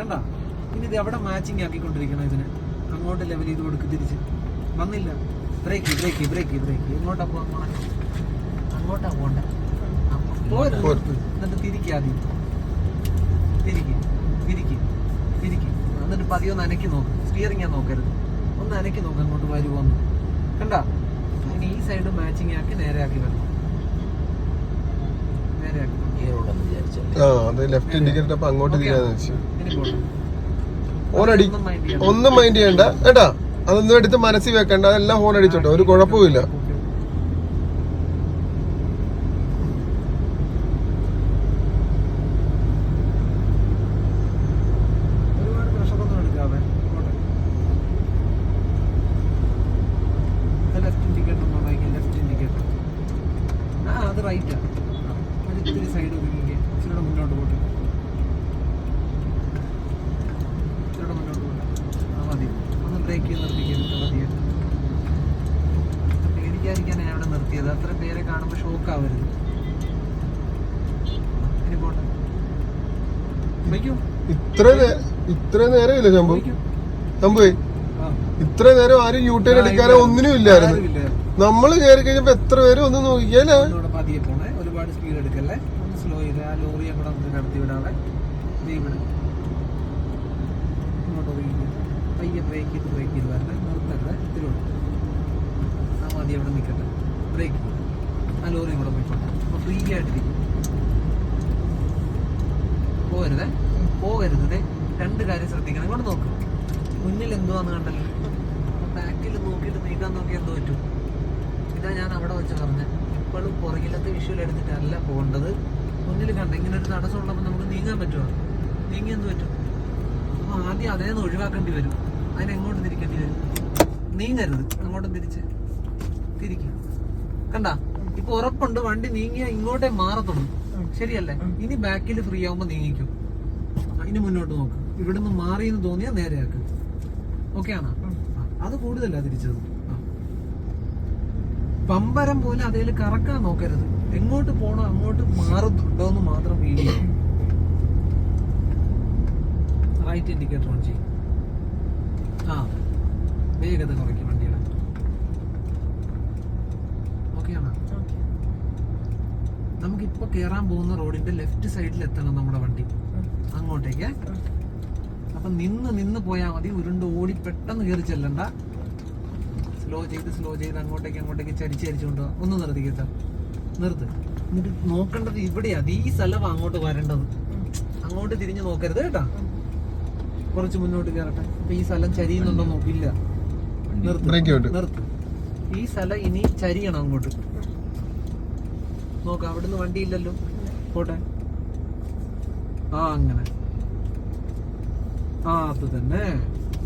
കണ്ട? ഇനി ഇത് എവിടെ മാച്ചിങ് ആക്കിക്കൊണ്ടിരിക്കണം ഇതിന്? അങ്ങോട്ട് ലെവൽ ചെയ്ത് കൊടുക്ക് തിരിച്ച്. വന്നില്ല. ബ്രേക്ക് ബ്രേക്ക് ബ്രേക്ക് ബ്രേക്ക് എങ്ങോട്ടാ പോകാൻ അങ്ങോട്ടാ പോകണ്ട പോരുത്. എന്നിട്ട് തിരിക്കുക ആദ്യം. തിരിക്ക്. തിരിക്ക്. തിരിക്ക്. എന്നിട്ട് പതിയെ ഒന്ന് അനക്കി നോക്ക്. സ്റ്റിയറിംഗ് ഞാൻ നോക്കരുത്. ഒന്ന് അനക്കി നോക്ക് അങ്ങോട്ട് വരുമോ കണ്ട? ഇനി ഈ സൈഡ് മാച്ചിങ് ആക്കി നേരെ ആക്കി വരണം നേരെ ആക്കി ഈ റോഡെന്ന് വിചാരിച്ചു ആ അത് ലെഫ്റ്റ് ഇൻഡിക്കേറ്റർ അപ്പൊ അങ്ങോട്ട് തിരിയാന്ന് വെച്ചു. പോട്ടെ ഒന്നും ഒന്നും മൈൻഡ് ചെയ്യണ്ട. കേട്ടാ അതൊന്നും എടുത്ത് മനസ്സിൽ വെക്കണ്ട. അതെല്ലാം ഹോൺ അടിച്ചോട്ടെ. ഒരു കുഴപ്പമില്ല ഒരുപാട് പ്രഷറൊന്നും എടുക്കാതെ പോട്ടെ. ഇത് ലെഫ്റ്റ് ഇൻഡിക്കേറ്റർ ഉണ്ടോ ബൈക്കിൽ ലെഫ്റ്റ് ഇൻഡിക്കേറ്റർ ആ അത് റൈറ്റാ അത് ഇത്തിരി സൈഡ് ഒതുക്കിക്ക് ഇച്ചിരി മുന്നോട്ട് പോട്ടെ ഇച്ചിരി മുന്നോട്ട് പോട്ടെ ആ മതി ഒന്ന് ബ്രേക്ക് ചെയ്ത് നിർത്തിക്കുന്നത് മതിയെ പേടിക്കാതിരിക്കാൻ ഞാൻ അവിടെ നിർത്തിയത് അത്ര പേരെ കാണുമ്പോൾ ഷോക്ക് ആവരുത് ഇനി പോട്ടെ വയ്ക്കൂ ഇത്ര നേ- ഇത്ര നേരമില്ല ശംഭു? ശംഭു ഇത്ര നേരം ആരും യൂ ടേൺ എടുക്കാനോ ഒന്നിനും ഇല്ലായിരുന്നു. നമ്മൾ കയറി കഴിഞ്ഞപ്പോ എത്ര പേരും ഒന്ന് നോക്കിയാലേ ഒരുപാട് സ്പീഡ് എടുക്കല്ലേ. സ്ലോ ചെയ്ത് ആ ലോറിയെ കൂടെ നമുക്ക് കടത്തി വിടാതെ ഇവിടെ. ഇങ്ങോട്ട് ഒതുങ്ങി പയ്യെ ബ്രേക്ക് ചെയ്ത് ബ്രേക്ക് ചെയ്ത് വരണേ നിർത്തരുത് ഇതിലോട്ട്. ആ മതി അവിടെ നിൽക്കട്ടെ. ബ്രേക്ക് ആ ലോറിയും കൂടെ പോയിക്കോട്ടെ അപ്പോൾ ഫ്രീ ആയിട്ടിരിക്കും പോകരുതേ പോകരുത് ദേ രണ്ട് കാര്യം ശ്രദ്ധിക്കണം ഇങ്ങോട്ട് നോക്ക് മുന്നിൽ എന്തുവാന്ന് കണ്ടല്ലോ? ബാക്കിൽ നോക്കിയിട്ട് നീക്കാൻ നോക്കി എന്തോ പറ്റും? ഇതാ ഞാൻ അവിടെ വെച്ച് പറഞ്ഞത് ഇപ്പോഴും പുറകിലത്തെ വിഷ്വൽ എടുത്തിട്ടല്ല പോകേണ്ടത്. മുന്നിൽ കണ്ട ഇങ്ങനെ ഒരു തടസ്സം ഉള്ളപ്പോൾ നമുക്ക് നീങ്ങാൻ പറ്റുമോ? നീങ്ങി എന്ത് പറ്റും? അപ്പോൾ ആദ്യം അതേ അതേന്ന് ഒഴിവാക്കേണ്ടി വരും. അതിനെങ്ങോട്ട് തിരിക്കേണ്ടി വരും. നീങ്ങരുത്. അങ്ങോട്ടും തിരിച്ച് തിരിക്കും. കണ്ട? ഇപ്പൊ ഉറപ്പുണ്ട് വണ്ടി നീങ്ങിയ ഇങ്ങോട്ടേ മാറത്തുള്ളൂ. ശരിയല്ലേ? ഇനി ബാക്കിൽ ഫ്രീ ആവുമ്പോൾ നീങ്ങിക്കും. അതിന് മുന്നോട്ട് നോക്ക്. ഇവിടുന്ന് മാറിയെന്ന് തോന്നിയാൽ നേരെയാക്ക്. ഓക്കെ ആണോ അത് കൂടുതലാ തിരിച്ചത്. പമ്പരം പോലെ അതേൽ കറക്കാൻ നോക്കരുത്. എങ്ങോട്ട് പോണോ അങ്ങോട്ട് മാറുന്നുണ്ടോ എന്ന് മാത്രം ഫീൽ ചെയ്യും റൈറ്റ് ഇൻഡിക്കേറ്റർ ഓൺ ചെയ്യും ആ. വേഗത കുറയ്ക്കും വണ്ടിയുടെ. ഓക്കെ ആണോ? നമുക്കിപ്പോ കേറാൻ പോകുന്ന റോഡിന്റെ ലെഫ്റ്റ് സൈഡിൽ എത്തണം നമ്മുടെ വണ്ടി. അങ്ങോട്ടേക്ക്. അപ്പൊ നിന്ന് നിന്ന് പോയാൽ മതി. ഉരുണ്ട് ഓടി പെട്ടെന്ന് കയറി ചെല്ലണ്ട. സ്ലോ ചെയ്ത് സ്ലോ ചെയ്ത് അങ്ങോട്ടേക്ക് അങ്ങോട്ടേക്ക് ചരിച്ച് ചരിച്ചുകൊണ്ട് ഒന്ന് നിർത്തി കേട്ടോ. നിർത്ത്. എന്നിട്ട് നോക്കേണ്ടത് ഇവിടെയാ ഈ സ്ഥലമാണ് അങ്ങോട്ട് വരേണ്ടത്. അങ്ങോട്ട് തിരിഞ്ഞ് നോക്കരുത് കേട്ടാ. കുറച്ച് മുന്നോട്ട് കയറട്ടെ അപ്പൊ ഈ സ്ഥലം ചരിയുന്നുണ്ടോ നോക്കില്ല. നിർത്ത്. നിർത്ത്. ഈ സ്ഥലം ഇനി ചരിയണം അങ്ങോട്ട്. നോക്കാം അവിടുന്ന് വണ്ടിയില്ലല്ലോ പോട്ടെ. ആ അങ്ങനെ. ആ അത് തന്നെ.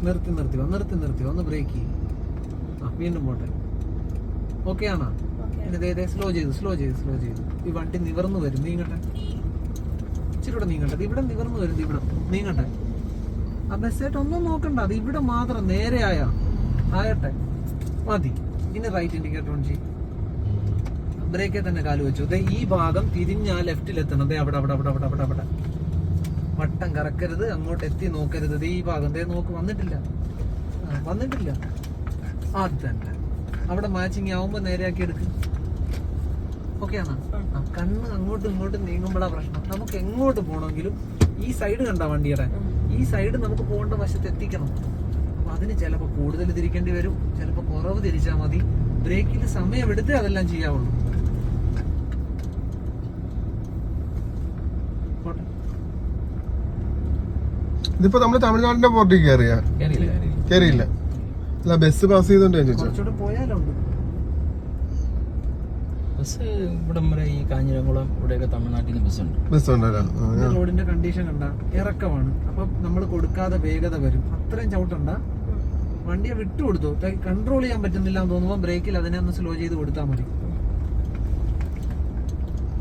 നിർത്തി നിർത്തി വന്ന് നിർത്തി നിർത്തി. ഒന്ന് ബ്രേക്ക് ചെയ്യും. ആ വീണ്ടും പോട്ടെ. ഓക്കെ ആണോ? ദേ സ്ലോ ചെയ്തു സ്ലോ ചെയ്തു സ്ലോ ചെയ്തു. ഈ വണ്ടി നിവർന്നു വരും നീങ്ങട്ടെ ഇച്ചിരി നീങ്ങട്ടെ. ഇത് ഇവിടെ നിവർന്നു വരും ഇവിടെ. നീങ്ങട്ടെ. ആ ബസ്സായിട്ട് ഒന്നും നോക്കണ്ട. അത് ഇവിടെ മാത്രം നേരെ ആയാ. ആയട്ടെ മതി. ഇനി റൈറ്റ് ഇൻഡിക്കേറ്റർ ഓൺ ചെയ്യും. ബ്രേക്കിൽ തന്നെ കാൽ വെച്ചു. ഈ ഭാഗം തിരിഞ്ഞ് ആ ലെഫ്റ്റിൽ എത്തണം. അതെ അവിടെ അവിടെ അവിടെ അവിടെ അവിടെ അവിടെ. വട്ടം കറക്കരുത് അങ്ങോട്ട് എത്തി നോക്കരുത്. ഈ ഭാഗം. ദേ നോക്ക് വന്നിട്ടില്ല. വന്നിട്ടില്ല. അത് തന്നെ. അവിടെ മാച്ചിങ് ആവുമ്പോ നേരെയാക്കി എടുക്ക്. ഓക്കെ ആണോ? കണ്ണ് അങ്ങോട്ടും ഇങ്ങോട്ടും നീങ്ങുമ്പോഴാ പ്രശ്നം. നമുക്ക് എങ്ങോട്ട് പോകണമെങ്കിലും ഈ സൈഡ് കണ്ട വണ്ടിയുടെ. ഈ സൈഡ് നമുക്ക് പോകേണ്ട വശത്ത് എത്തിക്കണം. അപ്പൊ അതിന് ചിലപ്പോൾ കൂടുതൽ തിരിക്കേണ്ടി വരും. ചിലപ്പോൾ കുറവ് തിരിച്ചാൽ മതി. ബ്രേക്കിൽ സമയം എടുത്തേ അതെല്ലാം ചെയ്യാവുള്ളൂ പോട്ടെ. ഇതിപ്പോ നമ്മൾ തമിഴ്നാടിന്റെ പോർട്ടിൽ കയറിയാ കേറിയില്ല കേറിയില്ല. കയറിയില്ല അല്ല ബസ് പാസ് ചെയ്തോണ്ട് ഞാൻ ചോദിച്ചു പോയാലുണ്ട്. ബസ് ഇവിടം വരെ ഈ കാഞ്ഞിരംകുളം ഇവിടെയൊക്കെ തമിഴ്നാട്ടിൽ ബസ്സുണ്ട് ബസ് ഉണ്ടല്ലോ ആ, ഈ ഞാൻ- റോഡിന്റെ കണ്ടീഷൻ കണ്ട ഇറക്കമാണ്. അപ്പൊ നമ്മൾ കൊടുക്കാതെ വേഗത വരും. അത്രയും ചവിട്ടണ്ട. വണ്ടിയെ വിട്ടുകൊടുത്തു. കൺട്രോൾ ചെയ്യാൻ പറ്റുന്നില്ല എന്ന് തോന്നുമ്പോൾ ബ്രേക്കിൽ അതിനെ ഒന്ന് സ്ലോ ചെയ്ത് കൊടുത്താൽ മതി.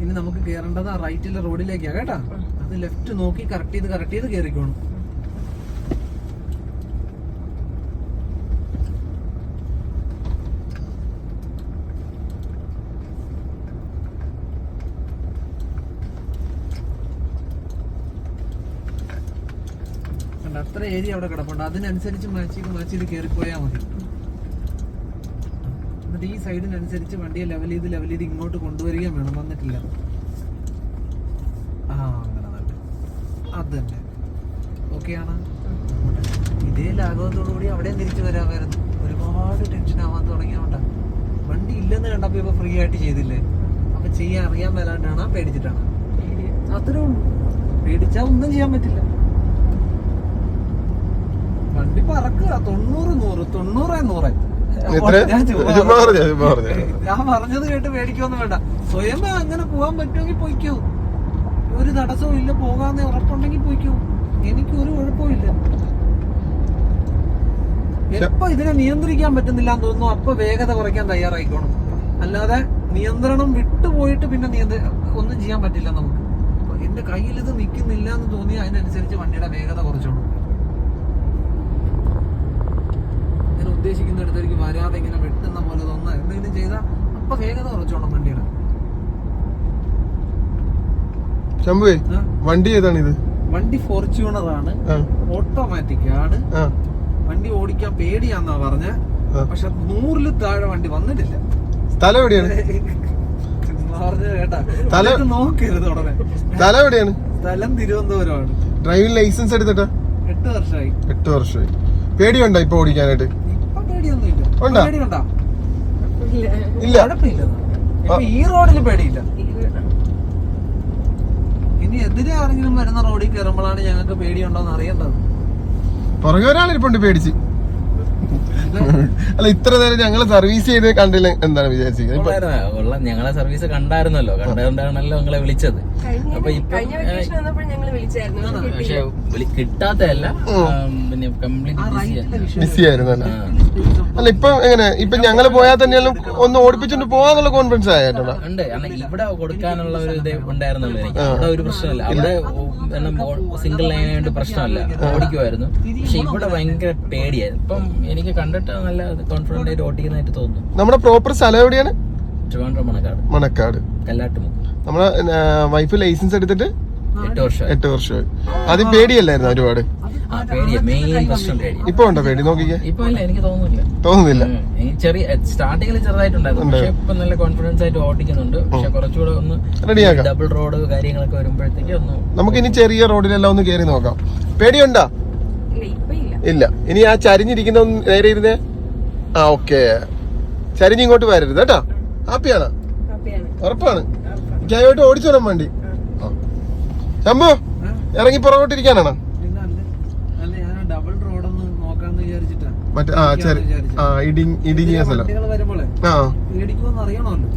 ഇനി നമുക്ക് കേറേണ്ടത് ആ റൈറ്റിലെ റോഡിലേക്കാ കേട്ടാ? അത് ലെഫ്റ്റ് നോക്കി കറക്റ്റ് ചെയ്ത് കറക്റ്റ് ചെയ്ത് കയറിക്കോണം അത്ര ഏരിയ അവിടെ കിടപ്പുണ്ട്. അതിനനുസരിച്ച് മാച്ച് ചെയ്ത് മാച്ച് ചെയ്ത് കയറിപ്പോയാൽ മതി. എന്നിട്ട് ഈ സൈഡിനനുസരിച്ച് വണ്ടിയെ ലെവൽ ചെയ്ത് ലെവൽ ചെയ്ത് ഇങ്ങോട്ട് കൊണ്ടുവരികയും വേണം. വന്നിട്ടില്ല. ആ അങ്ങനെ തന്നെ. അത് തന്നെ ഓക്കെ ആണ്. ഇതേ ലാഘവത്തോടു കൂടി അവിടെയും തിരിച്ചു വരാമായിരുന്നു ഒരുപാട് ടെൻഷൻ ആവാൻ തുടങ്ങിയോണ്ടാ വണ്ടി ഇല്ലെന്ന് കണ്ടപ്പോ ഇപ്പൊ ഫ്രീ ആയിട്ട് ചെയ്തില്ലേ? അപ്പൊ ചെയ്യാൻ അറിയാൻ മേലാണ്ടാണ്. പേടിച്ചിട്ടാണ്. അത്രേ ഉള്ളൂ. പേടിച്ചാൽ ഒന്നും ചെയ്യാൻ പറ്റില്ല വണ്ടി പറക്കുക. തൊണ്ണൂറ് നൂറ് തൊണ്ണൂറേ നൂറ്. ഞാൻ പറഞ്ഞത് കേട്ട് പേടിക്കൊന്നും വേണ്ട. സ്വയം അങ്ങനെ പോവാൻ പറ്റുമെങ്കിൽ പോയിക്കോ. ഒരു തടസ്സവും ഇല്ല പോകാന്ന് ഉറപ്പുണ്ടെങ്കിൽ പോയിക്കോ. എനിക്ക് ഒരു കുഴപ്പമില്ല എപ്പോ ഇതിനെ നിയന്ത്രിക്കാൻ പറ്റുന്നില്ല എന്ന് തോന്നുന്നു അപ്പൊ വേഗത കുറയ്ക്കാൻ തയ്യാറായിക്കോണം അല്ലാതെ നിയന്ത്രണം വിട്ടുപോയിട്ട് പിന്നെ നിയന്ത്ര ഒന്നും ചെയ്യാൻ പറ്റില്ല നമുക്ക്. എന്റെ കയ്യിൽ ഇത് നിൽക്കുന്നില്ല എന്ന് തോന്നി അതിനനുസരിച്ച് വണ്ടിയുടെ വേഗത കുറച്ചോണം ഞാൻ ഉദ്ദേശിക്കുന്ന അടുത്തേക്ക് വരാതെ ഇങ്ങനെ വെട്ടുന്ന പോലെ തോന്നുന്ന എന്തെങ്കിലും ചെയ്താൽ അപ്പൊ വേഗത കുറച്ചോണം വണ്ടിയുടെ. ശംഭുവേ? വണ്ടി ഏതാണ് ഇത് വണ്ടി ഫോർച്യൂണർ ആണ് ആ. ഓട്ടോമാറ്റിക് ആണ്. വണ്ടി ഓടിക്കാൻ പേടിയാന്നാ പറഞ്ഞ. പക്ഷെ നൂറിൽ താഴെ വണ്ടി വന്നിട്ടില്ല. സ്ഥലം എവിടെയാണ്? നോക്കരുത് ഉടനെ? സ്ഥലം എവിടെയാണ്? സ്ഥലം തിരുവനന്തപുരമാണ്. Driving licence എടുത്തിട്ടാ? എട്ട് വർഷമായി. എട്ട് വർഷമായി. പേടിയുണ്ടോ ഇപ്പൊ ഓടിക്കാനായിട്ട്? ഇല്ല. ഈ റോഡിൽ പേടിയില്ല. ഇനി എതിരെ ആരെങ്കിലും വരുന്ന റോഡിൽ കയറുമ്പോഴാണ് ഞങ്ങൾക്ക് പേടിയുണ്ടോന്ന് അറിയേണ്ടത്. പുറകെ ഒരാളിരിപ്പുണ്ട് പേടിച്ച്. അല്ല ഇത്ര നേരം ഞങ്ങളെ സർവീസ് ചെയ്ത് കണ്ടില്ല എന്താണ് വിചാരിച്ചത്? ഞങ്ങളെ സർവീസ് കണ്ടായിരുന്നല്ലോ. കണ്ടതുകൊണ്ടാണല്ലോ നിങ്ങളെ വിളിച്ചത്. പിന്നെ അല്ല? ഇപ്പൊ എങ്ങനെ? ഇപ്പൊ ഞങ്ങൾ പോയാൽ തന്നെയാലും ഒന്ന് ഓടിപ്പിച്ചോണ്ട് പോവാന്നുള്ള കോൺഫിഡൻസ് കാരണം ഇവിടെ കൊടുക്കാനുള്ള ഒരു ഇത് എനിക്ക് അവിടെ ഒരു പ്രശ്നമല്ല. അവിടെ സിംഗിൾ ലൈൻ ആയിട്ട് പ്രശ്നമല്ല. ഓടിക്കുമായിരുന്നു പക്ഷെ ഇവിടെ ഭയങ്കര പേടിയായിരുന്നു. ഇപ്പം എനിക്ക് കണ്ടിട്ട് നല്ല കോൺഫിഡന്റ് ആയിട്ട് ഓടിക്കുന്നതായിട്ട് തോന്നുന്നു. നമ്മുടെ പ്രോപ്പർ സ്ഥലം എവിടെയാണ്? ട്രിവാൻഡ്രം മണക്കാട്. മണക്കാട്. കല്ലാട്ടുമുക്ക്. നമ്മളെ വൈഫ് ലൈസൻസ് എടുത്തിട്ട് എട്ട് വർഷം. എട്ട് വർഷമായി ആദ്യം പേടിയല്ലായിരുന്നു ഒരുപാട്? ആ പേടിയാ. മെയിൻ പ്രശ്നം പേടി ഇപ്പൊ ഉണ്ടോ പേടി? നോക്കിക്കേ. ഇപ്പൊ ഇല്ല എനിക്ക് തോന്നുന്നില്ല. തോന്നുന്നില്ല. ചെറിയ സ്റ്റാർട്ടിങ്ങിൽ ചെറുതായിട്ടുണ്ടായിരുന്നു. പക്ഷെ ഇപ്പൊ നല്ല കോൺഫിഡൻസ് ആയിട്ട് ഓടിക്കുന്നുണ്ട്. പക്ഷെ കുറച്ചുകൂടെ ഒന്ന് റെഡിയാക്കാം ഡബിൾ റോഡ് കാര്യങ്ങളൊക്കെ വരുമ്പോഴത്തേക്ക് ഒന്ന് നമുക്ക് ഇനി ചെറിയ റോഡിലെല്ലാം ഒന്ന് കേറി നോക്കാം. പേടിയുണ്ടോ? ഇല്ല ഇപ്പൊ ഇല്ല. ഇല്ല. ഇനി ആ ചരിഞ്ഞിരിക്കുന്ന നേരെ ഇരുന്നേ. ആ ഓക്കേ ചരിഞ്ഞിങ്ങോട്ട് വരരുത് കേട്ടോ. ഹാപ്പിയാണോ ഹാപ്പിയാണ് ഉറപ്പാണ്. ജയമായിട്ട് ഓടിച്ചു വരാൻ വേണ്ടി ശംഭു ഇറങ്ങി പുറകോട്ടിരിക്കാനാണോ പേടിയില്ലെന്ന് മറ്റേ ആ ചെറി ആ ഇടിങ് ഇടുങ്ങിയ സ്ഥലം. വണ്ടികൾ വരുമ്പോളെ ആ. പേടിക്കുമെന്ന് അറിയണമല്ലോ.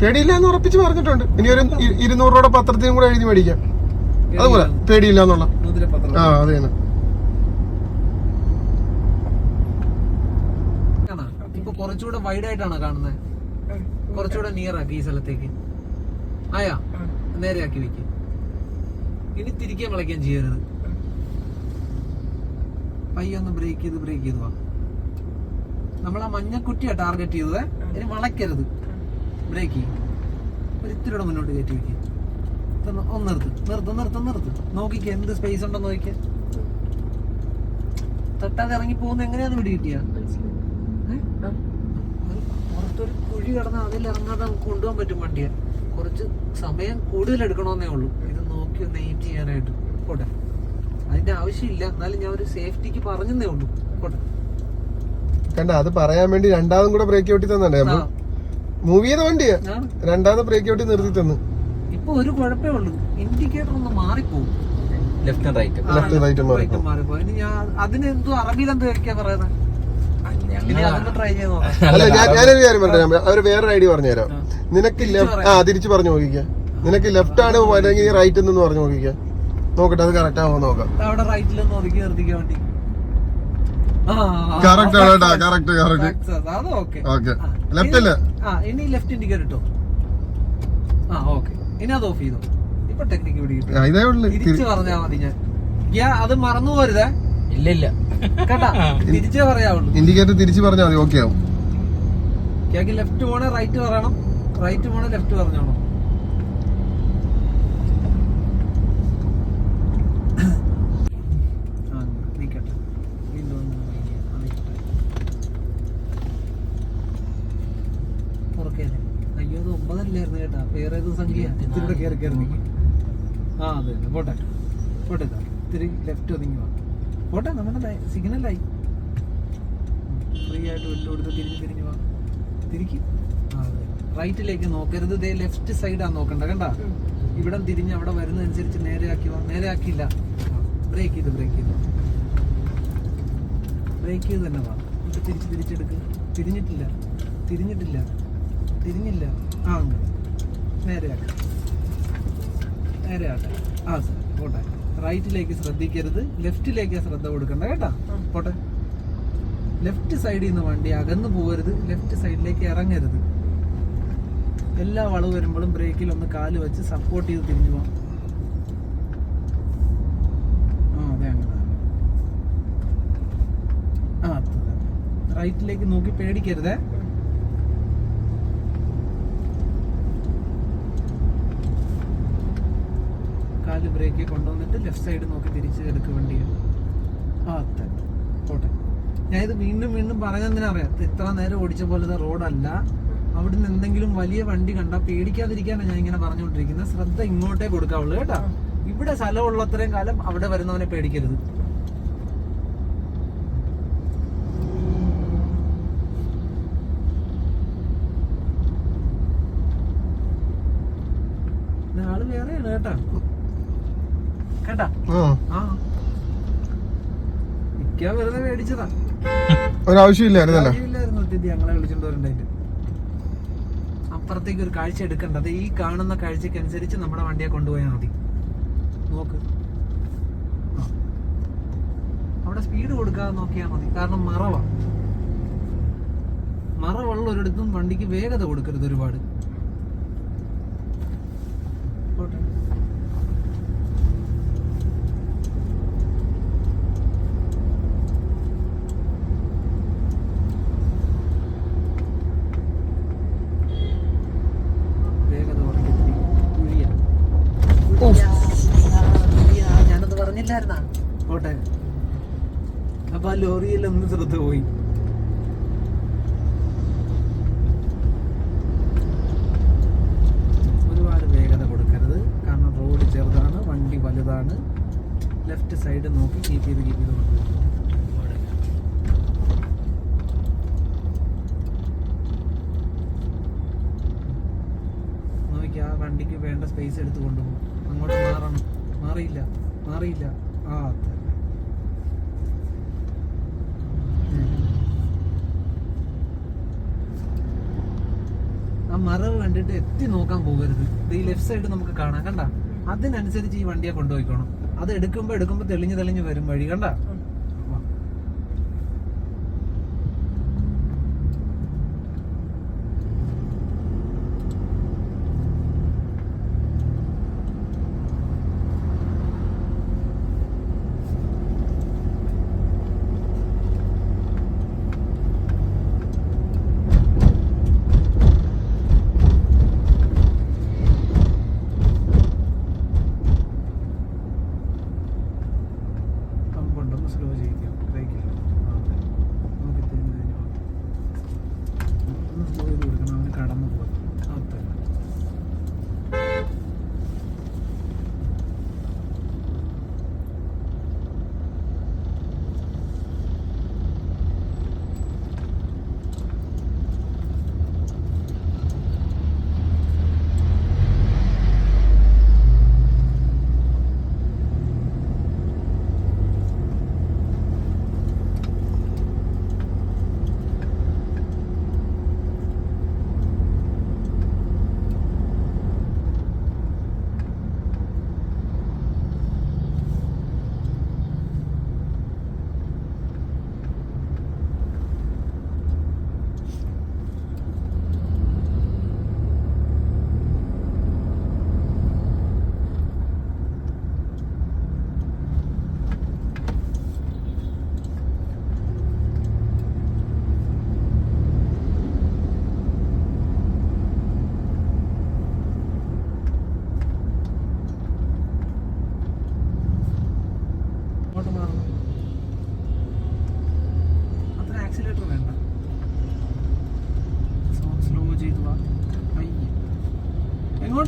പേടിയില്ല എന്ന് ഉറപ്പിച്ച് പറഞ്ഞിട്ടുണ്ട്. ഇനി ഒരു ഇരുന്നൂറോടെ ഇരുന്നൂറ് രൂപയുടെ പത്രത്തിനും കൂടെ എഴുതി മേടിക്കാം. അതുപോലെ പേടിയില്ല എന്നുള്ള ആ അത് തന്നെ. കുറച്ചുകൂടെ വൈഡ് ആയിട്ടാണ് കാണുന്നത് കുറച്ചുകൂടെ നിയർ ആക്കി ഈ സ്ഥലത്തേക്ക്. ആയാ? നേരെ ആക്കി വെക്ക്. ഇനി തിരിക്കാൻ വിളയ്ക്കാൻ ചെയ്യരുത്. പയ്യൊന്ന് ബ്രേക്ക് ചെയ്ത് ബ്രേക്ക് ചെയ്ത് വാ. നമ്മൾ ആ മഞ്ഞക്കുറ്റിയാ ടാർഗറ്റ് ചെയ്തത്. ഇനി വളയ്ക്കരുത്. ബ്രേക്ക് ചെയ്യും. ഒരു ഇത്തിരിയുടെ മുന്നോട്ട് കയറ്റി വെക്ക്. ഇതൊന്ന് ഒന്ന് നിർത്ത്. നിർത്ത് നിർത്ത് നിർത്ത്. നോക്കിക്ക എന്ത് സ്പേസ് ഉണ്ടോ നോക്കിക്ക. തട്ടാതെ ഇറങ്ങി പോകുന്ന എങ്ങനെയാണ് പിടി കിട്ടിയ? പുറത്തൊരു കുഴി കിടന്ന് അതിൽ ഇറങ്ങാതെ നമുക്ക് കൊണ്ടുപോകാൻ പറ്റും വണ്ടിയെ. കുറച്ച് സമയം കൂടുതൽ എടുക്കണമെന്നേ ഉള്ളൂ. ഇത് നോക്കി ഒന്ന് എയിം ചെയ്യാനായിട്ട്. പോട്ടെ. അതിന്റെ ആവശ്യമില്ല. എന്നാലും ഞാൻ ഒരു സേഫ്റ്റിക്ക് പറഞ്ഞതേ ഉള്ളൂ. പോട്ടെ. കണ്ട അത് പറയാൻ വേണ്ടി രണ്ടാമതും കൂടെ ബ്രേക്ക് ഔട്ടി തന്നെ മൂവ് ചെയ്ത വണ്ടിയാ രണ്ടാമത് ബ്രേക്ക് ഔട്ടി നിർത്തി തന്നു. ഇപ്പൊ ഒരു കുഴപ്പമേ ഉള്ളൂ. ഇൻഡിക്കേറ്റർ ഒന്ന് മാറിപ്പോകും. ലെഫ്റ്റ് റൈറ്റ് ലെഫ്റ്റ് റൈറ്റ് മാറിപ്പോകും. മാറിപ്പോ ഇനി ഞാൻ അതിനെന്തോ അറബിയിൽ എന്തോ വെക്കാ പറയുന്നത് ഇനി അതൊന്ന് ട്രൈ ചെയ്ത് നോക്കാം അല്ല ഞാൻ ഞാനൊരു കാര്യം പറഞ്ഞു അവർ വേറൊരു ഐഡിയ പറഞ്ഞുതരാം. നിനക്ക് ലെഫ്റ്റ് ആ തിരിച്ചു പറഞ്ഞു നോക്കിക്ക. നിനക്ക് ലെഫ്റ്റ് ആണ് അല്ലെങ്കിൽ റൈറ്റ് എന്ന് പറഞ്ഞു നോക്കിക്ക. നോക്കട്ടെ അത് കറക്റ്റ് ആവോ നോക്കാം. അവിടെ റൈറ്റിലൊന്ന് ഒതുക്കി നിർത്തിക്കാൻ വേണ്ടി. ആ, കറക്റ്റ് ആണ്. Correct correct. ഓക്കെ ലെഫ്റ്റ് അല്ലേ? ഇനി ലെഫ്റ്റ് ഇൻഡിക്കേറ്റർ ഇട്ടോ? ആ ഓക്കെ ഇനി അത് ഓഫ് ചെയ്തോ? ഇപ്പൊ ടെക്നിക്ക് പിടിക്കും ആ, ഇതേ ഉള്ളു. തിരിച്ചു പറഞ്ഞാ മതി ഞാൻ. അത് മറന്നു പോരുതേ. ഇല്ല ഇല്ല കേട്ടാ തിരിച്ചേ പറയാവുള്ളൂ. ഇൻഡിക്കേറ്റർ തിരിച്ചു പറഞ്ഞാൽ മതി ഓക്കെ ആവും. കേക്ക് ലെഫ്റ്റ് പോണേ റൈറ്റ് പറയണം. റൈറ്റ് പോണേ ലെഫ്റ്റ് പറഞ്ഞോണം ആ, നിക്ക് കേട്ടാ വേറെ ഏത് സംഖ്യ ഇത്തിരി കയറി കയറി നിൽക്കും ആ അതെ അതെ പോട്ടെ പോട്ടെ ഇതാ ഇത്തിരി ലെഫ്റ്റ് ഒതുങ്ങി വാ സിഗ്നലായി. ഫ്രീ ആയിട്ട് വിട്ടു കൊടുത്ത് തിരിഞ്ഞ് തിരിഞ്ഞ് വാ. തിരിക്കും. റൈറ്റിലേക്ക് നോക്കരുത്. ദേ ലെഫ്റ്റ് സൈഡാണ് നോക്കണ്ട കണ്ട? ഇവിടെ തിരിഞ്ഞ് അവിടെ വരുന്നതനുസരിച്ച് നേരെ ആക്കി വാ. നേരെ ആക്കിയില്ല ബ്രേക്ക് ചെയ്ത് ബ്രേക്ക് ചെയ്ത്. ബ്രേക്ക് ചെയ്ത് തന്നെ വാ. എന്നിട്ട് തിരിച്ച് തിരിച്ചെടുക്ക്. തിരിഞ്ഞിട്ടില്ല. തിരിഞ്ഞിട്ടില്ല. തിരിഞ്ഞില്ല. ആ അങ്ങനെ. നേരെ ആക്ക നേരെ ആട്ടെ ആ സാർ. പോട്ടെ. റൈറ്റിലേക്ക് ശ്രദ്ധിക്കരുത് ലെഫ്റ്റിലേക്ക് ശ്രദ്ധ കൊടുക്കണ്ട കേട്ടാ? പോട്ടെ. ലെഫ്റ്റ് സൈഡിൽ നിന്ന് വണ്ടി അകന്നു പോകരുത് ലെഫ്റ്റ് സൈഡിലേക്ക് ഇറങ്ങരുത്. എല്ലാ വളവ് വരുമ്പോഴും ബ്രേക്കിൽ ഒന്ന് കാൽ വെച്ച് സപ്പോർട്ട് ചെയ്ത് തിരിഞ്ഞു പോകാം ആ അതെ അങ്ങനെ ആ റൈറ്റിലേക്ക് നോക്കി പേടിക്കരുതേ കാൽ ബ്രേക്ക് കൊണ്ടുവന്നിട്ട് ലെഫ്റ്റ് സൈഡ് നോക്കി തിരിച്ച് എടുക്കുക വണ്ടി. ആ അതെ. പോട്ടെ. ഞാനിത് വീണ്ടും വീണ്ടും പറഞ്ഞെന്തിനാ അറിയാം ഇത്ര നേരം ഓടിച്ച പോലത്തെ റോഡല്ല. അവിടുന്ന് എന്തെങ്കിലും വലിയ വണ്ടി കണ്ടാൽ പേടിക്കാതിരിക്കാനാണ് ഞാൻ ഇങ്ങനെ പറഞ്ഞുകൊണ്ടിരിക്കുന്നത്. ശ്രദ്ധ ഇങ്ങോട്ടേ കൊടുക്കാവുള്ളൂ കേട്ടോ. ഇവിടെ സ്ഥലമുള്ളത്രയും കാലം അവിടെ വരുന്നവനെ പേടിക്കരുത്. ആൾ വേറെയാണ് കേട്ടാ. കേട്ടാ? ആ. ആ. ഇക്ക വെറുതെ മേടിച്ചതാ. ഒരാവശ്യമില്ലായിരുന്നല്ലോ കാര്യമില്ലായിരുന്നു സത്യത്തിൽ ഞങ്ങളെ വിളിച്ചോണ്ട് വരണ്ടായിട്ട്. അപ്പുറത്തേക്ക് ഒരു കാഴ്ച എടുക്കണ്ടത് ഈ കാണുന്ന കാഴ്ചക്ക് അനുസരിച്ച് നമ്മുടെ വണ്ടിയെ കൊണ്ടുപോയാൽ മതി. നോക്ക്. അവിടെ സ്പീഡ് കൊടുക്കാതെ നോക്കിയാൽ മതി. കാരണം മറവാ. മറവുള്ള ഒരിടത്തും വണ്ടിക്ക് വേഗത കൊടുക്കരുത് ഒരുപാട് പോട്ടെ. വേഗത കുറയ്ക്കത്തിരി. കുഴിയാ. കുഴിയാ. ഞാനത് പറഞ്ഞില്ലായിരുന്നാ പോട്ടെ അപ്പൊ ആ ലോറിയിൽ ഒന്ന് ശ്രദ്ധ പോയി ഒരുപാട് വേഗത കൊടുക്കരുത് കാരണം റോഡ് ചെറുതാണ് വണ്ടി വലുതാണ് ലെഫ്റ്റ് സൈഡ് നോക്കി കീപ്പ് ചെയ്ത് കീപ്പ് ചെയ്ത് കൊണ്ടുപോകും നോക്കി ആ വണ്ടിക്ക് വേണ്ട സ്പേസ് എടുത്ത് കൊണ്ടുപോകും. അങ്ങോട്ട് മാറണം. മാറിയില്ല. മാറിയില്ല. ആ ആ മറവ് കണ്ടിട്ട് എത്തി നോക്കാൻ പോകരുത്. ഈ ലെഫ്റ്റ് സൈഡ് നമുക്ക് കാണാം. കണ്ട? അതിനനുസരിച്ച് ഈ വണ്ടിയെ കൊണ്ടുപോയിക്കോണം. അത് എടുക്കുമ്പോ എടുക്കുമ്പോ തെളിഞ്ഞു തെളിഞ്ഞു വരും വഴി കണ്ട?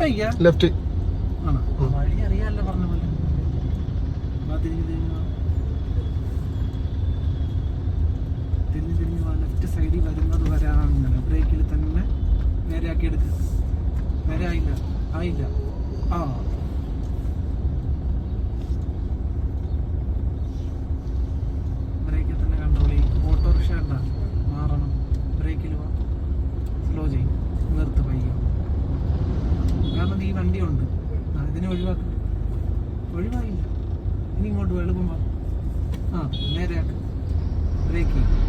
അയ്യാ ലെഫ്റ്റ് ആണോ? വഴി അറിയാല്ലോ പറഞ്ഞ പോലെ. തിരിഞ്ഞ് തിരിഞ്ഞ് ലെഫ്റ്റ് സൈഡിൽ വരുന്നത് വരെ അങ്ങനെ ബ്രേക്കിൽ തന്നെ നേരെയാക്കി എടുക്കുക നേരെ ആയില്ല ആയില്ല. ആ ബ്രേക്കിൽ തന്നെ കൺട്രോൾ ചെയ്യും ഓട്ടോറിക്ഷ ഉണ്ടാ മാറണം ബ്രേക്കിൽ വാ സ്ലോ ചെയ്യും നിർത്ത് പയ്യ കാരണം ഈ വണ്ടിയുണ്ട് ആ, ഇതിനെ ഒഴിവാക്ക് ഒഴിവായില്ല ഇനി ഇങ്ങോട്ട് എളുപ്പം വാ ആ നേരെയാക്ക് ബ്രേക്ക് ചെയ്യും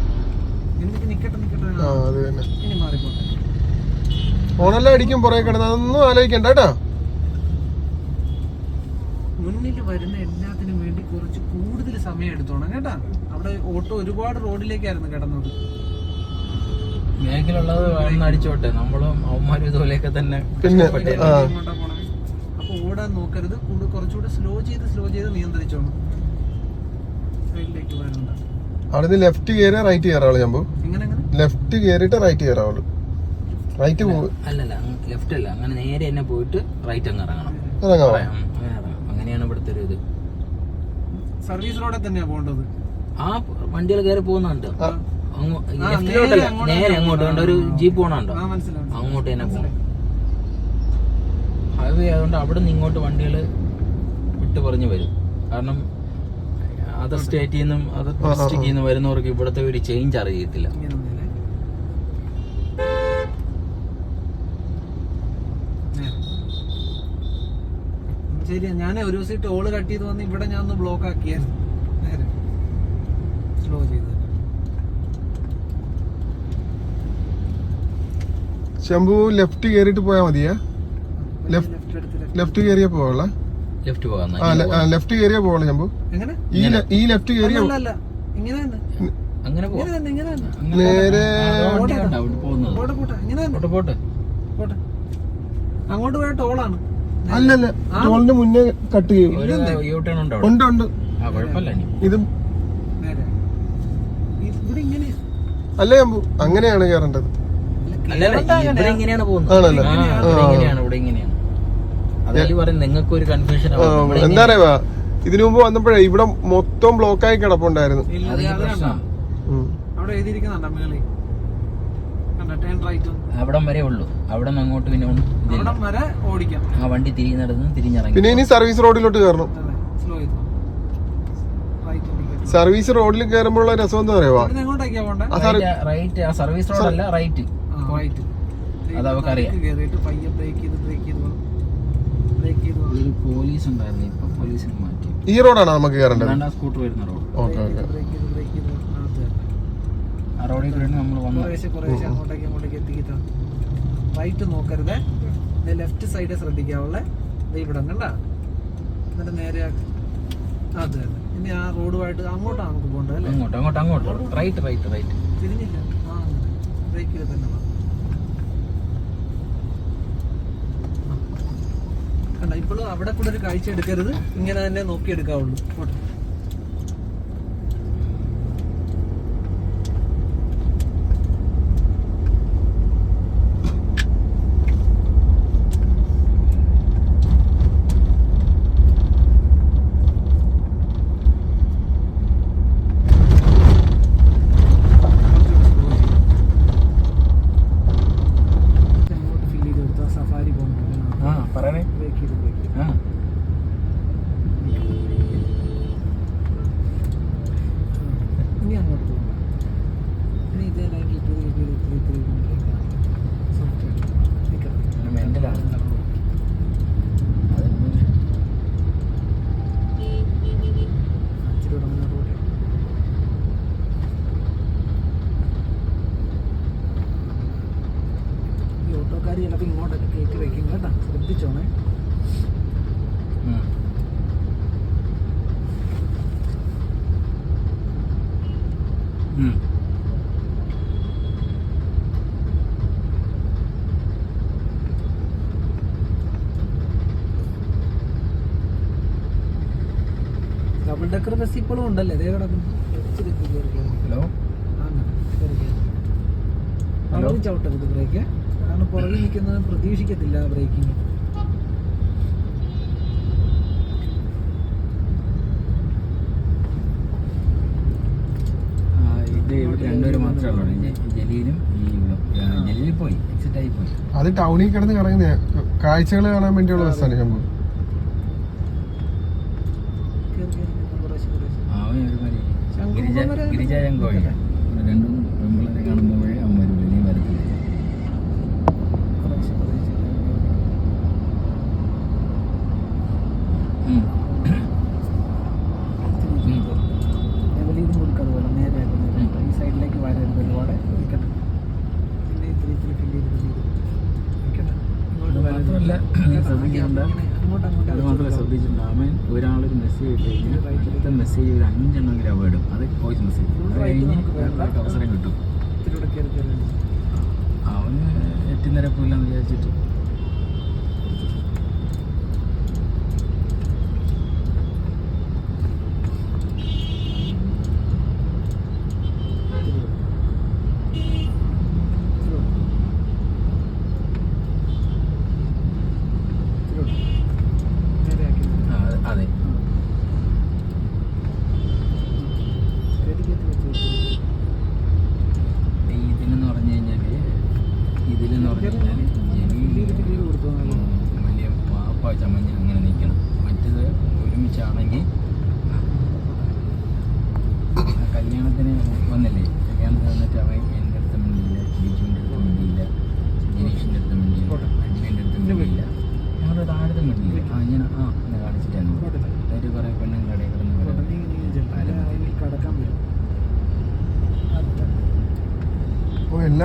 എന്നിട്ട് നിക്കട്ടെ നിക്കട്ടെ ആ അത് തന്നെ ഇനി മാറിക്കോട്ടെ ഓണെല്ലാം അടിക്കും പുറകെ കിടന്ന്. അതൊന്നും ആലോചിക്കണ്ട കേട്ടോ. മുന്നിൽ വരുന്ന എല്ലാത്തിനും വേണ്ടി കുറച്ച് കൂടുതൽ സമയം എടുത്തോണം കേട്ടാ. അവിടെ ഓട്ടോ ഒരുപാട് റോഡിലേക്കായിരുന്നു കിടന്നത്. ബാക്കിലുള്ളത് അടിച്ചോട്ടെ. നമ്മളും അവന്മാരും ഇതുപോലെയൊക്കെ തന്നെ പിന്നെ അപ്പൊ ഓടാൻ നോക്കരുത്. കൂടു- കുറച്ചുകൂടെ സ്ലോ ചെയ്ത് സ്ലോ ചെയ്ത് നിയന്ത്രിച്ചോണം. സൈഡിലേക്ക് വരണ്ട. അവിടെ നിന്ന് ലെഫ്റ്റ് കയറിയാ റൈറ്റ് കയറാവുള്ളൂ എങ്ങനെ ലെഫ്റ്റ് കയറിയിട്ട് റൈറ്റ് കയറാവുള്ളൂ റൈറ്റ് അല്ലല്ല ലെഫ്റ്റ് അല്ല. അങ്ങനെ നേരെ തന്നെ പോയിട്ട് റൈറ്റ് അങ്ങ് ഇറങ്ങണം. അങ്ങനെയാണ് ഇവിടുത്തെ ഒരു ഇത്. സർവീസ് റോഡിൽ തന്നെയാ പോകേണ്ടത്? ആ വണ്ടികൾ കയറി പോകുന്നുണ്ട്. നേരെ അങ്ങോട്ട് കണ്ട? ഒരു ജീപ്പ് പോണുണ്ടോ? ആ മനസ്സിലായി അങ്ങോട്ട് തന്നെ പോകണം ഹൈവേ ആയതുകൊണ്ട് അവിടെ നിന്ന് ഇങ്ങോട്ട് വണ്ടികൾ വിട്ട് പറഞ്ഞു വരും. കാരണം അതർ സ്റ്റേറ്റിൽ നിന്നും അതർ. ഡിസ്ട്രിക്റ്റിൽ നിന്നും വരുന്നവർക്ക് ഇവിടുത്തെ ഒരു ചേഞ്ച് അറിയത്തില്ല ഇങ്ങനെ ഒന്നേലെ. നേരെ. ഉം, ശരിയാ ഞാൻ ഒരു ദിവസം ടോൾ കട്ട് ചെയ്ത് വന്ന് ഇവിടെ ഞാൻ ഒന്ന് ബ്ലോക്ക് ആക്കിയായിരുന്നു. നേരെ. സ്ലോ ചെയ്ത് ശംഭു ലെഫ്റ്റ് കയറിയിട്ട് പോയാൽ മതിയാ. ലെഫ്റ്റ് കയറിയാ പോവാള ലെഫ്റ്റ് കയറിയാ പോവുള്ളൂ? ശംഭു. എങ്ങനെ? ഈ ലെഫ്റ്റ് കയറിയ ഇങ്ങനെ അങ്ങനെ നേരെ അങ്ങോട്ട് പോയ ടോളാണ് അല്ലല്ല ടോളിന് മുന്നേ കട്ട് ചെയ്യും. ഉണ്ട് ഉണ്ട് ഇതും നേരെ. ഇത് ഇവിടെ ഇങ്ങനെ അല്ല ഞാൻ അങ്ങനെയാണ് കയറേണ്ടത് ആ, എന്താ പറയാ ഇതിനു മുമ്പ് വന്നപ്പോഴേ ഇവിടെ മൊത്തം ബ്ലോക്കായി കിടപ്പുണ്ടായിരുന്നു. അവിടെ എഴുതിയിരിക്കുന്നുണ്ടോ അവിടം വരെ ഉള്ളൂ. അവിടെ നിന്ന് അങ്ങോട്ട് പിന്നെ അവിടം വരെ ഓടിക്കാം. ആ വണ്ടി തിരിയുന്നിടത്ത് തിരിഞ്ഞിറങ്ങി. പിന്നെ ഇനി സർവീസ് റോഡിലോട്ട് കയറണം. സർവീസ് റോഡിൽ കയറുമ്പോഴുള്ള രസം എന്താ പറയുക റൈറ്റ് ആ സർവീസ് റോഡ് അല്ല റൈറ്റ് ആ റൈറ്റ് അത് അവർക്കറിയാം. അറിയാം. പയ്യെ ബ്രേക്ക് ചെയ്ത് ബ്രേക്ക് ചെയ്ത് ബ്രേക്ക് ചെയ്ത് ഒരു പോലീസ് ഉണ്ടായിരുന്നു ഇപ്പൊ പോലീസിനെ മാറ്റി. ഈ റോഡാണ് നമുക്ക് കയറേണ്ടത്? സ്കൂട്ടർ വരുന്ന റോഡ് ഓക്കെ ഓക്കെ ബ്രേക്ക് ചെയ്ത് ബ്രേക്ക് ചെയ്ത് അകത്ത് കയറണം. ആ റോഡിൽ കൂടെ നമ്മൾ വന്നത് കുറേശ്ശെ കുറേശ്ശെ അങ്ങോട്ടേക്ക് ഇങ്ങോട്ടേക്ക് എത്തിക്കിട്ടാ. റൈറ്റ് നോക്കരുത്. ലെഫ്റ്റ് സൈഡ് ശ്രദ്ധിക്കാവുള്ള. ഇവിടെ കണ്ട. എന്നിട്ട് നേരെ അതെ അത് ഇനി ആ റോഡുമായിട്ട് അങ്ങോട്ടാണ് നമുക്ക് പോകേണ്ടത് അല്ലേ? അങ്ങോട്ട് അങ്ങോട്ട് അങ്ങോട്ട്. റൈറ്റ് റൈറ്റ് റൈറ്റ് തിരിഞ്ഞില്ല. ആ ബ്രേക്ക് ചെയ്ത് തന്നെ. കണ്ട ഇപ്പോഴും അവിടെ കൂടെ ഒരു കാഴ്ച എടുക്കരുത്. ഇങ്ങനെ തന്നെ നോക്കി എടുക്കാവുള്ളൂ ഡബിൾ ബസ് ഇപ്പോഴും ഉണ്ടല്ലേ? ഹലോ ചവിട്ടരുത് ബ്രേക്ക് കാരണം പുറകിൽ നിൽക്കുന്നത് പ്രതീക്ഷിക്കത്തില്ല ബ്രേക്കിങ് അത് ടൗണിൽ കിടന്ന് കറങ്ങുന്ന കാഴ്ചകൾ കാണാൻ വേണ്ടിയുള്ള ബസ്സാണ് ശമ്പളം ಹೋಗಿದೆ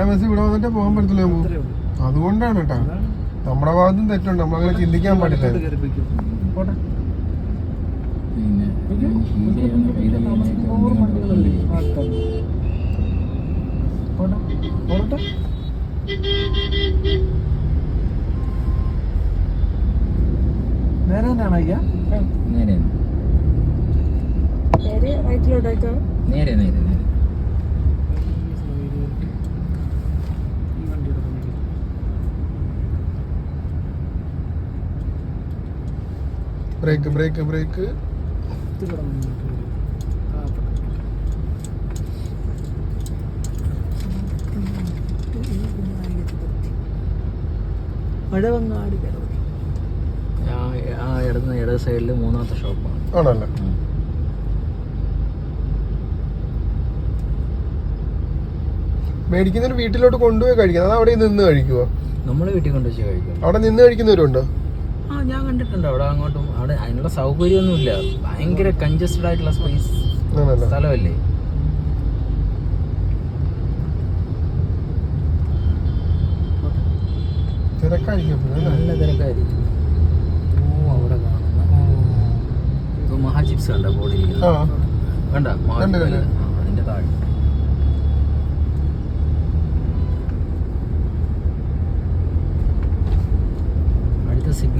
രണ്ടാം വയസ്സിൽ ഇവിടെ വന്നിട്ട് പോകാൻ പറ്റത്തില്ല നമുക്ക്. അതുകൊണ്ടാണ് കേട്ടാ. നമ്മുടെ ഭാഗത്തും തെറ്റുണ്ട്. നമ്മളങ്ങനെ ചിന്തിക്കാൻ പാടില്ല. നേരെ എന്താണ് അയ്യാ? Break break break. വടവങ്ങാട് ആ ഇട സൈഡിൽ മൂന്നാമത്തെ ആണല്ലേ? വീട്ടിലോട്ട് കൊണ്ടുപോയി കഴിക്കുന്നത്? അവിടെ നിന്ന് കഴിക്കുവോ? നമ്മൾ വീട്ടിൽ കൊണ്ടുവച്ച് കഴിക്കും. അവിടെ നിന്ന് കഴിക്കുന്നവരുണ്ടോ? ആ ഞാൻ കണ്ടിട്ടുണ്ട്. അവിടെ അങ്ങോട്ടും അവിടെ അതിനുള്ള സൗകര്യമൊന്നുമില്ല. ഭയങ്കര കഞ്ചസ്റ്റഡ് ആയിട്ടുള്ള സ്പേസ് സ്ഥലമല്ലേ? നല്ല തിരക്കായിരിക്കും. ഓ അവിടെ കാണുന്ന കണ്ട? ബോർഡിൽ കണ്ട? മഹാജിപ്സ്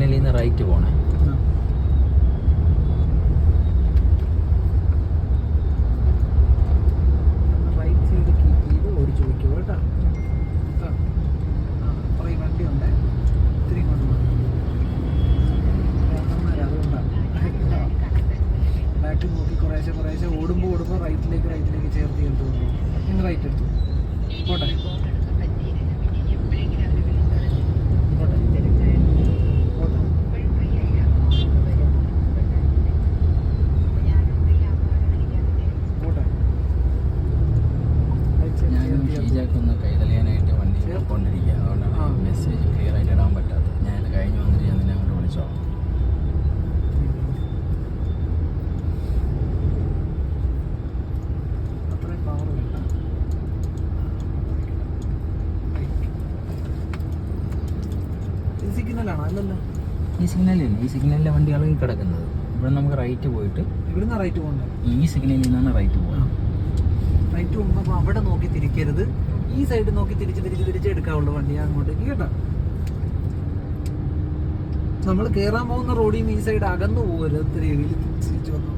ടെർമിനലിൽ നിന്ന് റൈറ്റ് പോകണേ ഈ സിഗ്നലില്ല ഈ സിഗ്നലിലെ വണ്ടിയാണ് ഈ കിടക്കുന്നത്. ഇവിടെ നമുക്ക് റൈറ്റ് പോയിട്ട് ഇവിടുന്ന് റൈറ്റ് പോകണ്ടേ? ഈ സിഗ്നലിൽ നിന്നാണ് റൈറ്റ് പോകുന്നത് റൈറ്റ് പോകുമ്പോൾ അവിടെ നോക്കി തിരിക്കരുത്. ഈ സൈഡ് നോക്കി തിരിച്ച് തിരിച്ച് തിരിച്ച് എടുക്കാവുള്ളൂ വണ്ടി അങ്ങോട്ടേക്ക് കേട്ടോ? നമ്മൾ കയറാൻ പോകുന്ന റോഡിൽ നിന്ന് ഈ സൈഡ് അകന്നു പോകരുത്. ഒത്തിരി തിരിച്ചു വന്നു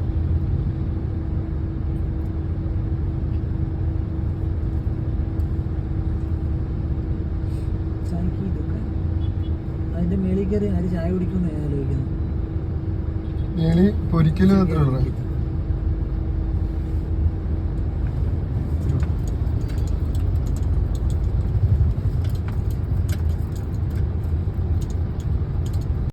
കിലോ എത്ര രൂപ